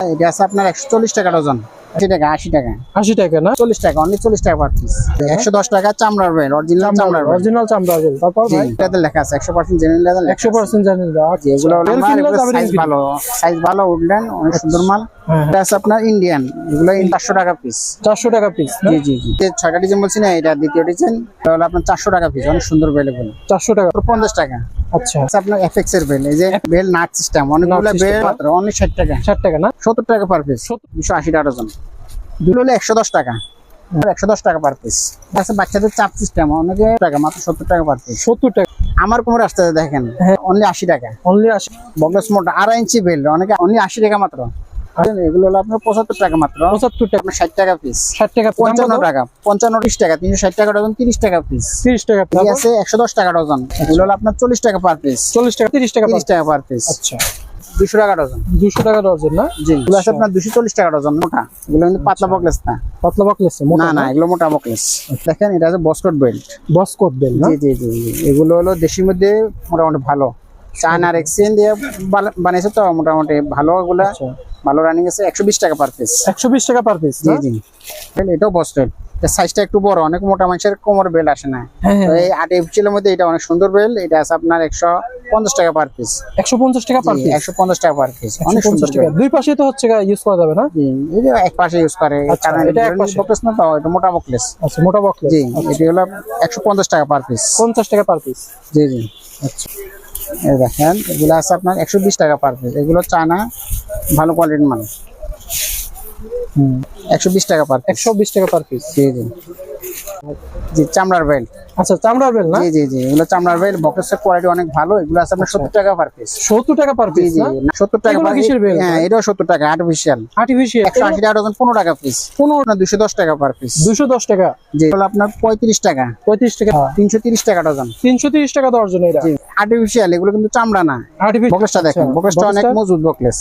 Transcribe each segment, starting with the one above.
এটা আছে আপনার একশো চল্লিশ টাকা ডজন আশি টাকা আশি টাকা। আশি টাকা না? চল্লিশ টাকা অনলি চল্লিশ টাকা পার পিস একশো দশ টাকা চামড়ার বেল অরিজিনাল চামড়ার অরিজিনাল চামড়া বেল তারপর এটাতে লেখা আছে একশো পার্সেন্ট জেনুইন লেদার একশো পার্সেন্ট আচ্ছা। এগুলো সাইজ ভালো সাইজ ভালো উঠলেন অনেক সুন্দর মাল। হ্যাঁ এটা আছে আপনার ইন্ডিয়ান এগুলো চারশো টাকা পিস চারশো টাকা পিস জি জি জি। ছয়টা ডিজাইন বলছি না এটা দ্বিতীয় ডিজাইন এটা হলো আপনার চারশো টাকা পিস অনেক সুন্দর বেল চারশো টাকা। পঞ্চাশ টাকা। আচ্ছা। আপনার এফএক্স এর বেল এই যে বেল নাট সিস্টেম অনেকগুলো বেল মাত্র অনলি ষাট টাকা। ষাট টাকা না? সত্তর টাকা পার পিস দুশো আশি টাকা ডজন দুটো হলে একশো দশ টাকা। একশো দশ টাকা পার পিস বাচ্চাদের চাপ সিস্টেম অনেকে টাকা মাত্র সত্তর টাকা পার পিস সত্তর টাকা। আমার কোমরে আসতে দেখেন। হ্যাঁ। অনলি আশি টাকা। অনলি আশি বগলেস মোটা আড়াই ইঞ্চি বেল অনেকে অনলি আশি টাকা মাত্র। এগুলো হলো আপনার পঁচাত্তর টাকা মাত্র। পঁচাত্তর টাকা। আপনার ষাট টাকা পিস ষাট টাকা পঞ্চান্ন টাকা। পঞ্চান্ন ত্রিশ টাকা। তিনশো ষাট টাকা ডজন তিরিশ টাকা পিস তিরিশ টাকা আছে একশো দশ টাকা ডজন। এগুলো হলো আপনার চল্লিশ টাকা পার পিস চল্লিশ টাকা তিরিশ টাকা তিরিশ টাকা পার পিস আচ্ছা। দুশো টাকা ডজন। দুশো টাকা ডজন না? জি। এগুলো আছে আপনার দুশো চল্লিশ টাকা ডজন মোটা। এগুলো কিন্তু পাতলা বকলেস না। পাতলা বাকলেস না না এগুলো মোটা বকলেস। দেখেন এটা আছে বস্কট বেল্ট। বস কোট বেল জি জি জি জি। এগুলো হলো দেশির মধ্যে মোটামুটি ভালো। চায়নার এক্সচেঞ্জ দিয়ে বানা- বানিয়েছে তো মোটামুটি ভালো এগুলো। আচ্ছা। ভালো রানিং আছে একশো বিশ টাকা পার পিস একশো বিশ টাকা পার পিস জি জি। এটাও বস্টেড সাইজটা একটু বড় অনেক মোটা মানুষের কোমর বেল আসে না। হ্যাঁ তো হ্যাঁ। এই আর্টিফিশিয়ালের মধ্যে এটা অনেক সুন্দর বেল এটা আছে আপনার একশো পঞ্চাশ টাকা পার পিস একশো পঞ্চাশ টাকা পার পিস একশো পঞ্চাশ টাকা পার পিস অনেক সুন্দর দুই পাশে তো হচ্ছে ইউজ করা যাবে না? এই এক পাশে ইউজ করে আচ্ছা, কারণ এটা এক পাশে। বকলেস না তো এটা মোটা বকলেস আচ্ছা মোটা বকলেস জি এটি হলো একশো পঞ্চাশ টাকা পার পিস পঞ্চাশ টাকা পার পিস জি জি আচ্ছা। এই দেখেন এগুলো আছে আপনার একশো বিশ টাকা পার পিস এগুলো চানা ভালো কোয়ালিটির মাল। হুম একশো বিশ টাকা পার একশো বিশ টাকা পার পিস জি জি। জি চামড়ার বেল্ট আচ্ছা চামড়ার বেল না? জি জি জি এগুলো চামড়ার বেল্ট বক্সের কোয়ালিটি অনেক ভালো এগুলো আছে আপনার সত্তর টাকা পার পিস সত্তর টাকা পার পিস জি না? সত্তর টাকা কিসের বেল? হ্যাঁ এটাও সত্তর টাকা আর্টিফিশিয়াল আর্টিফিশিয়াল একশো আশি টাকা ডজন পনেরো টাকা পিস পনেরো না দুশো দশ টাকা পার পিস দুশো দশ টাকা। জি এগুলো আপনার পঁয়ত্রিশ টাকা। পঁয়ত্রিশ টাকা। তিনশো তিরিশ টাকা ডজন তিনশো তিরিশ টাকা দর্জন এটা। জি আর্টিফিশিয়াল এগুলো কিন্তু চামড়া না। আর্টিফিশিয়াল বকলেসটা দেখেন আচ্ছা, বকলেসটা অনেক মজবুত বকলেস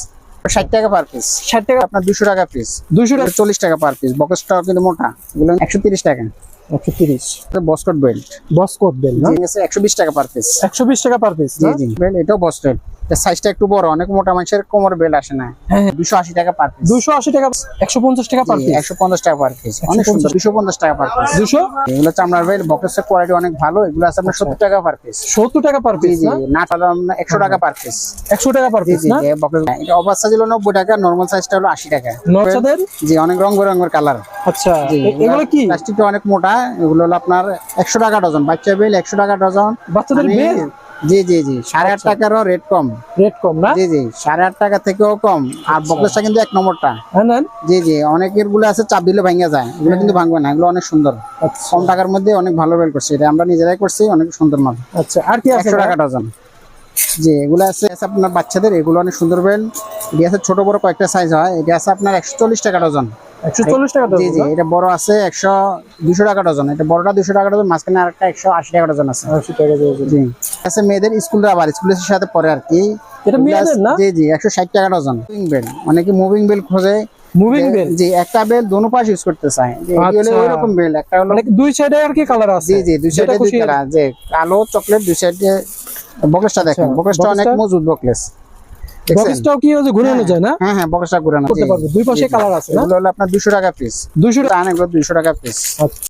ষাট টাকা পার পিস ষাট টাকা। আপনার দুশো টাকা পিস দুশো টাকা। চল্লিশ টাকা পার পিস বকসটাও কিন্তু মোটা। এগুলো একশো তিরিশ টাকা। একশো তিরিশ। বস্কট বেল্ট বস কোট বেল না? ঠিক আছে একশো বিশ টাকা পার পিস একশো বিশ টাকা পার পিস জি জি। বেল্ট এটাও বস্টেড সাইজটা একটু বড় অনেক মোটা মানুষের কোমর বেল্ট আসে না। হ্যাঁ দুশো আশি টাকা পার পিস দুশো আশি টাকা একশো পঞ্চাশ টাকা পার পিস একশো পঞ্চাশ টাকা পার পিস অনেক সুন্দর দুশো পঞ্চাশ। টাকা পার পিস দুশো এগুলো চামড়ার বেল্ট বক্সের কোয়ালিটি অনেক ভালো এগুলো আছে আপনার সত্তর টাকা পার পিস সত্তর টাকা পার জি পিস না তাহলে একশো টাকা পার পিস একশো টাকা পার জি পিস এটা অবাচ্চা ছিল নব্বই টাকা নর্মাল সাইজটা হলো আশি টাকা। নকশাদের জি অনেক রং বেরঙের কালার আচ্ছা এগুলো কি? প্লাস্টিকটা অনেক মোটা এগুলো হলো আপনার একশো টাকা ডজন বাচ্চা বেল একশো টাকা ডজন বাচ্চাদের মানে- বেল জি জি জি। সাড়ে আট টাকারও রেট কম। রেট কম না? জি জি। সাড়ে আট টাকা থেকেও কম। আর বকলেসটা কিন্তু এক নম্বরটা। হ্যাঁ জি জি। অনেকেরগুলো আছে চাপ দিলে ভাঙা যায়। এগুলো কিন্তু ভাঙবে না। এগুলো অনেক সুন্দর। আচ্ছা। কম টাকার মধ্যে অনেক ভালো বেল করছে। এটা আমরা নিজেরাই করছি অনেক সুন্দর মাল। আচ্ছা। আর কি একশো টাকা ডজন জি এগুলো আছে আছে আপনার বাচ্চাদের। এগুলো অনেক সুন্দর বেল এটি আছে ছোট বড় কয়েকটা সাইজ হয়। এটা আছে আপনার একশো চল্লিশ টাকা ডজন। একশো চল্লিশ টাকা জি জি এটা বড় আছে একশো দুশো টাকা ডজন। এটা বড়টা দুশো টাকা ডজন মাঝখানে আরেকটা একশো আশি টাকা ডজন আছে। আশি টাকা ডজন। জি আছে মেয়েদের স্কুল আবার স্কুলের সাথে পরে আর কি। এটা মেয়েদের না? জি জি একশো ষাট টাকা ডজন। মুভিং বেল অনেকে মুভিং বেল খোঁজে। মুভিং বেল জি একটা বেল দোনো পাশ ইউজ করতে চায়। হলো আচ্ছা। বেল একটা হলো মানে দুই সাইডে আর কি কালার আছে? জি জি দুই সাইডে দুই কালার যে কালো চকলেট দুই সাইডে বকলেসটা দেখেন। আচ্ছা, বকলেসটা অনেক? মজবুত বকলেস? বক্সটাও কি হচ্ছে ঘুরানো যায় না? হ্যাঁ হ্যাঁ ঘুরানো করতে পারবে। দুই পাশে। কালার আছে এগুলো হলো আপনার দুশো টাকা পিস দুশো টাকা অনেকগুলো দুইশো টাকা পিস আচ্ছা।